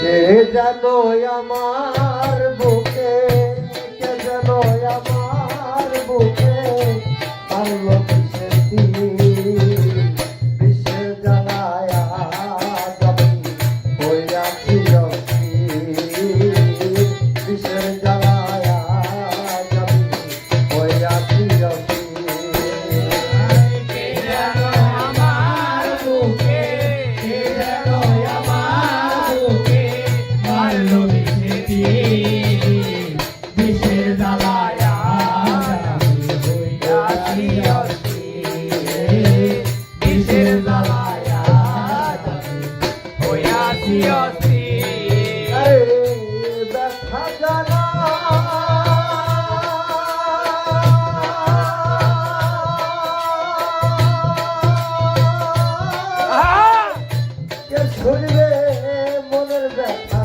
কে যেন আমার বুকে কে যেন আমার বুকে আর Yes, what is it? What is it?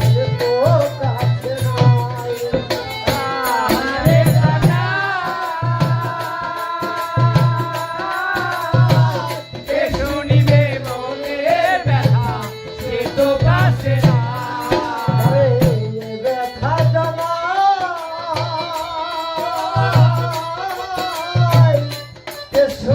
యేసు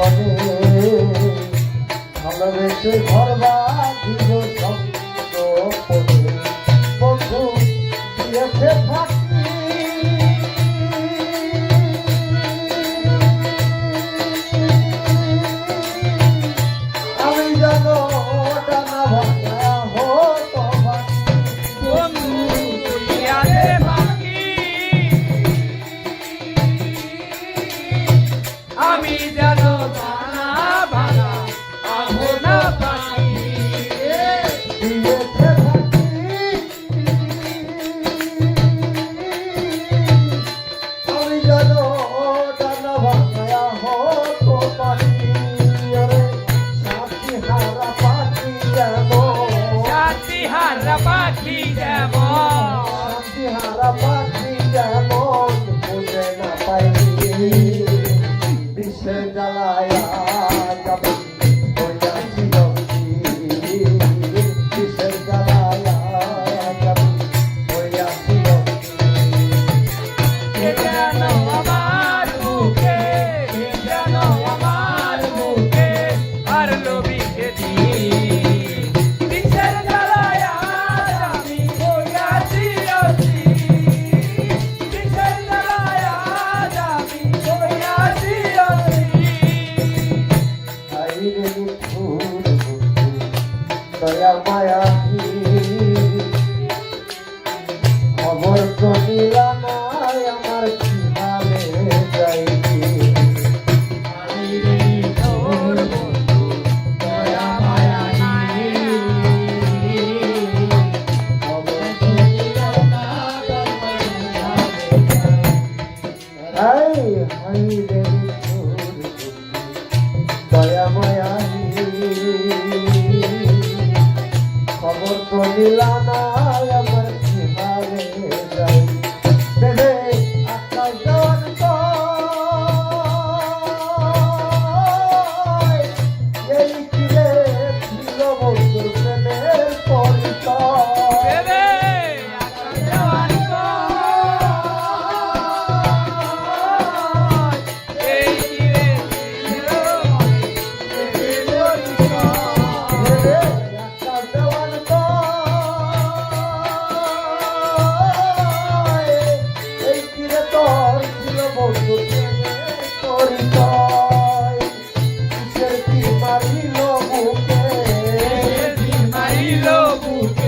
হবে। ভালোবেসে ঘর বা He boy. Adilana মারিল বুকে মারিল বুকে